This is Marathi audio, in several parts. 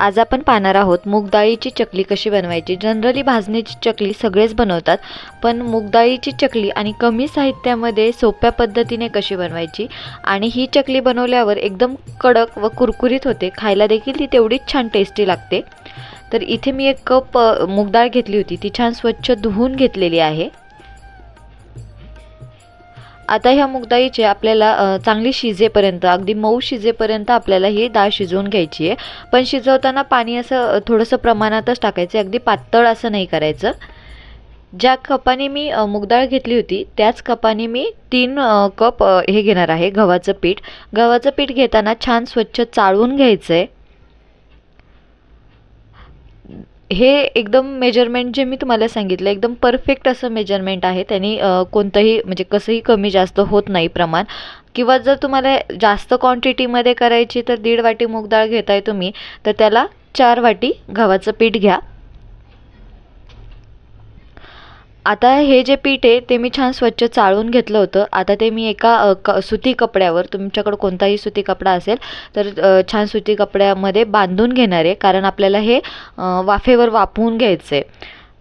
आज आपण पाहणार आहोत मूगडाळीची चकली कशी बनवायची? जनरली भाजणीची चकली सगळेच बनवतात पण मूगडाळीची चकली आणि कमी साहित्यामध्ये सोप्या पद्धतीने कशी बनवायची? आणि ही चकली बनवल्यावर एकदम कडक व कुरकुरीत होते. खायला देखील ती तेवढीच छान टेस्टी लागते. तर इथे मी एक कप अ, मूगडाळ घेतली होती. ती छान स्वच्छ धुवून घेतलेली आहे. आता ह्या मुगडाळीचे आपल्याला चांगली शिजेपर्यंत अगदी मऊ शिजेपर्यंत आपल्याला ही डाळ शिजवून घ्यायची आहे. पण शिजवताना पाणी असं थोडंसं प्रमाणातच टाकायचं अगदी पातळ असं नाही करायचं. ज्या कपाने मी मुगडाळ घेतली होती त्याच कपाने मी तीन कप हे घेणार आहे गव्हाचं पीठ. गव्हाचं पीठ घेताना छान स्वच्छ चाळून घ्यायचं आहे हे एकदम मेजरमेंट जे मी तुम्हाला सांगितलं एकदम परफेक्ट असं मेजरमेंट आहे. त्यांनी कोणतंही म्हणजे कसंही कमी जास्त होत नाही प्रमाण. किंवा जर तुम्हाला जास्त क्वांटिटीमध्ये करायची तर दीड वाटी मूग डाळ घेताय तुम्ही तर त्याला चार वाटी गव्हाचं पीठ घ्या. आता हे जे पीठ आहे ते मी छान स्वच्छ चाळून घेतलं होतं. आता ते मी एका क सुती कपड्यावर तुमच्याकडं कोणताही सुती कपडा असेल तर छान सुती कपड्यामध्ये बांधून घेणार आहे. कारण आपल्याला हे वाफेवर वाफवून घ्यायचं आहे.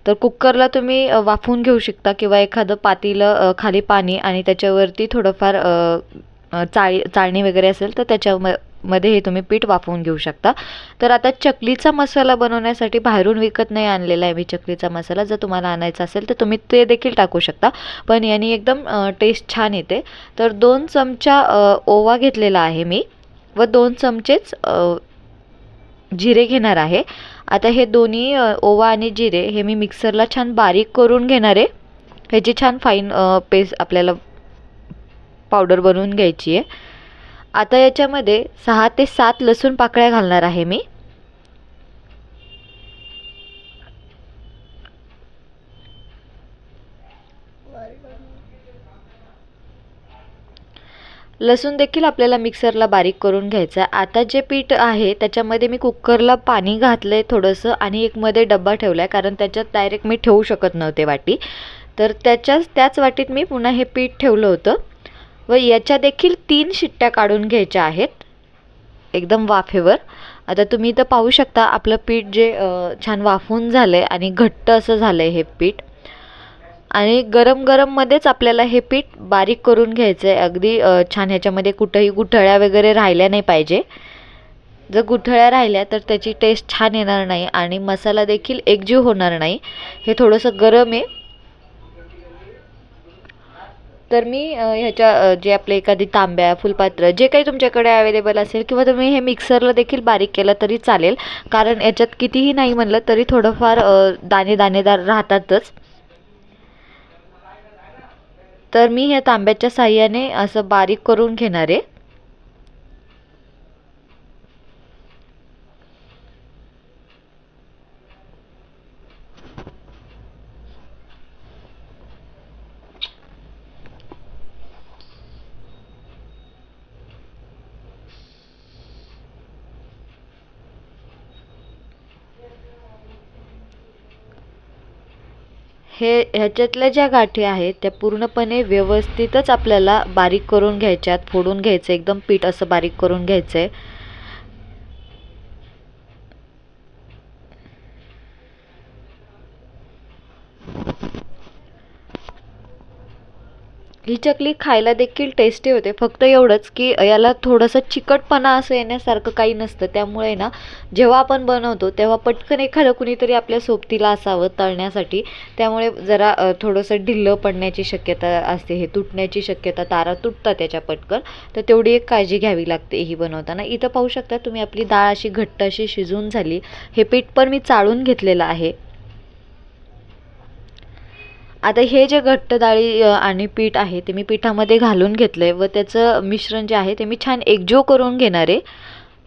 तर कुकरला तुम्ही वाफवून घेऊ शकता किंवा एखादं पातीलं खाली पाणी आणि त्याच्यावरती थोडंफार चाळी चाळणी वगैरे असेल तर त्याच्या मध्ये हे तुम्ही पीठ वाफवून घेऊ शकता. तर आता चकलीचा मसाला बनवण्यासाठी बाहेरून विकत नाही आणलेला आहे मी चकलीचा मसाला. जर तुम्हाला आणायचा असेल तर तुम्ही ते देखील टाकू शकता. पण याने एकदम टेस्ट छान येते. तर दोन चमचा ओवा घेतलेला आहे मी व दोन चमचेच जिरे घेणार आहे. आता हे दोन्ही ओवा आणि जिरे हे मी मिक्सरला छान बारीक करून घेणार आहे. ह्याची छान फाईन पेस्ट आपल्याला पावडर बनवून घ्यायची आहे. आता याच्यामध्ये सहा ते सात लसूण पाकळ्या घालणार आहे मी. लसूण देखील आपल्याला मिक्सरला बारीक करून घ्यायचं आहे. आता जे पीठ आहे त्याच्यामध्ये मी कुकरला पाणी घातलं आहे थोडंसं आणि एक मध्ये डब्बा ठेवला आहे कारण त्याच्यात डायरेक्ट मी ठेवू शकत नव्हते वाटी. तर त्याच्याच त्याच वाटीत मी पुन्हा हे पीठ ठेवलं होतं. व याच्या देखील तीन शिट्ट्या काढून घ्यायच्या आहेत. एकदम वाफेवर. आता तुम्ही इथं पाहू शकता आपलं पीठ जे छान वाफून झालं आहे आणि घट्ट असं झालं आहे हे पीठ. आणि गरम गरममध्येच आपल्याला हे पीठ बारीक करून घ्यायचं आहे अगदी छान ह्याच्यामध्ये कुठंही गुठळ्या वगैरे राहिल्या नाही पाहिजे. जर गुठळ्या राहिल्या तर त्याची टेस्ट छान येणार नाही आणि मसाला देखील एकजीव होणार नाही. हे थोडंसं गरम आहे. तर मी ह्याच्या जे आपले एखादी तांब्या फुलपात्र जे काही तुमच्याकडे अवेलेबल असेल किंवा तुम्ही हे मिक्सरला देखील बारीक केलं तरी चालेल. कारण याच्यात कितीही नाही म्हणलं तरी थोडंफार दाणे दाणेदार राहतातच. तर मी ह्या तांब्याच्या साह्याने असं बारीक करून घेणार आहे. हे ह्याच्यातल्या ज्या गाठी आहेत त्या पूर्णपणे व्यवस्थितच आपल्याला बारीक करून घ्यायच्यात फोडून घ्यायचं एकदम पीठ असं बारीक करून घ्यायचं आहे ही चकली खायला देखील टेस्टी होते. फक्त एवढंच की याला थोडंसं चिकटपणा असं येण्यासारखं काही नसतं. त्यामुळे ना जेव्हा आपण बनवतो तेव्हा पटकन एखादं कुणीतरी आपल्या सोबतीला असावं तळण्यासाठी. त्यामुळे जरा थोडंसं ढिल्लं पडण्याची शक्यता असते. हे तुटण्याची शक्यता तारा तुटतात त्याच्या पटकन. तर तेवढी एक काळजी घ्यावी लागते ही बनवताना. इथं पाहू शकता तुम्ही आपली डाळ अशी घट्ट अशी शिजून झाली. हे पीठ पण मी चाळून घेतलेलं आहे. आता हे जे घट्ट डाळी आणि पीठ आहे ते मी पिठामध्ये घालून घेतलं आहे व त्याचं मिश्रण जे आहे ते मी छान एकजीव करून घेणार आहे.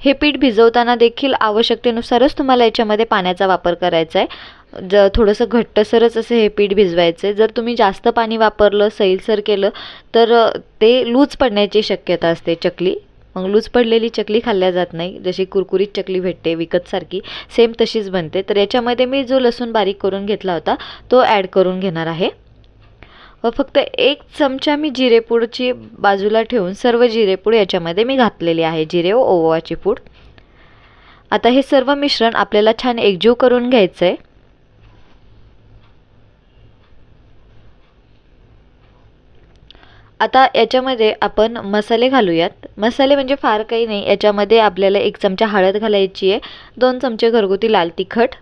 हे पीठ भिजवताना देखील आवश्यकतेनुसारच तुम्हाला याच्यामध्ये पाण्याचा वापर करायचा आहे. ज थोडंसं घट्टसरच असं हे पीठ भिजवायचं आहे. जर तुम्ही जास्त पाणी वापरलं सैलसर केलं तर ते लूज पडण्याची शक्यता असते चकली. मग लूज पडलेली चकली खाल्ल्या जात नाही. जशी कुरकुरीत चकली भेटते विकतसारखी सेम तशीच बनते. तर याच्यामध्ये मी जो लसूण बारीक करून घेतला होता तो ॲड करून घेणार आहे. व फक्त एक चमचा मी जिरेपूडची बाजूला ठेवून सर्व जिरेपूड याच्यामध्ये मी घातलेली आहे. जिरे व ओवाची पूड. आता हे सर्व मिश्रण आपल्याला छान एकजीव करून घ्यायचं आहे आता याच्यामध्ये आपण मसाले घालूयात. मसाले म्हणजे फार काही नाही. याच्यामध्ये आपल्याला एक चमचा हळद घालायची आहे. दोन चमचे घरगुती लाल तिखट.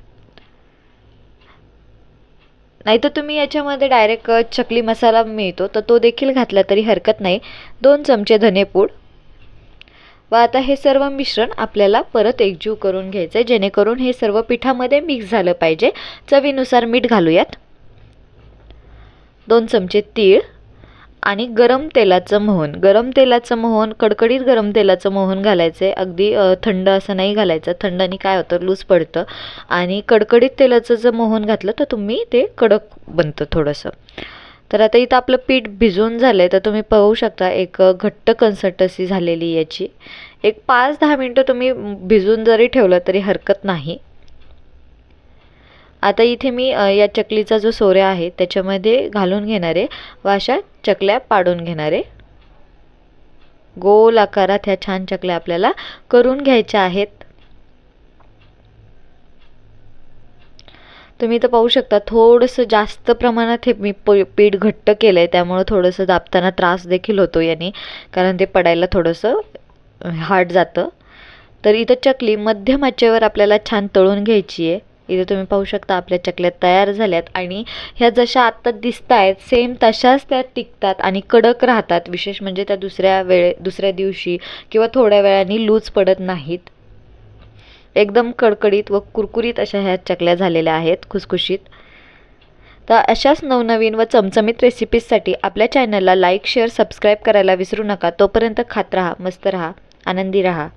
नाहीतर तुम्ही याच्यामध्ये डायरेक्ट चकली मसाला मिळतो तर तो देखील घातला तरी हरकत नाही. दोन चमचे धनेपूड. व आता हे सर्व मिश्रण आपल्याला परत एकजीव करून घ्यायचं आहे जेणेकरून हे सर्व पिठामध्ये मिक्स झालं पाहिजे. चवीनुसार मीठ घालूयात. दोन चमचे तीळ. आणि गरम तेलाचं मोहन. गरम तेलाचं मोहन कडकडीत गरम तेलाचं मोहन घालायचं. आहे अगदी थंड असं नाही घालायचं. थंडाने काय होतं? लूज पडतं. आणि कडकडीत तेलाचं जर मोहन घातलं तर तुम्ही ते कडक बनतं थोडंसं. तर आता इथं आपलं पीठ भिजून झालं आहे तर तुम्ही पाहू शकता एक घट्ट कन्सल्टन्सी झालेली याची. एक पाच दहा मिनटं तुम्ही भिजून जरी ठेवलं तरी हरकत नाही. आता इथे मी या चकलीचा जो सोऱ्या आहे त्याच्यामध्ये घालून घेणार आहे. व अशा चकल्या पाडून घेणार आहे. गोल आकारात ह्या छान चकल्या आपल्याला करून घ्यायच्या आहेत. तुम्ही तर पाहू शकता थोडंसं जास्त प्रमाणात हे मी प पीठ घट्ट केलं आहे त्यामुळं थोडंसं दाबताना त्रास देखील होतो याने कारण ते पडायला थोडंसं हार्ड जातं. तर इथं चकली मध्यम आचेवर आपल्याला छान तळून घ्यायची आहे इथे तुम्ही पाहू शकता आपल्या चकल्या तयार झाल्यात आणि ह्या जशा आत्ता दिसत आहेत सेम तशाच त्या टिकतात आणि कडक राहतात. विशेष म्हणजे त्या दुसऱ्या वेळे दुसऱ्या दिवशी किंवा थोड्या वेळाने लूज पडत नाहीत. एकदम कडकडीत व कुरकुरीत अशा ह्या चकल्या झालेल्या आहेत खुसखुशीत. तर अशाच नवनवीन व चमचमीत रेसिपीजसाठी आपल्या चॅनलला लाईक शेअर सबस्क्राईब करायला विसरू नका. तोपर्यंत खात राहा मस्त राहा आनंदी राहा.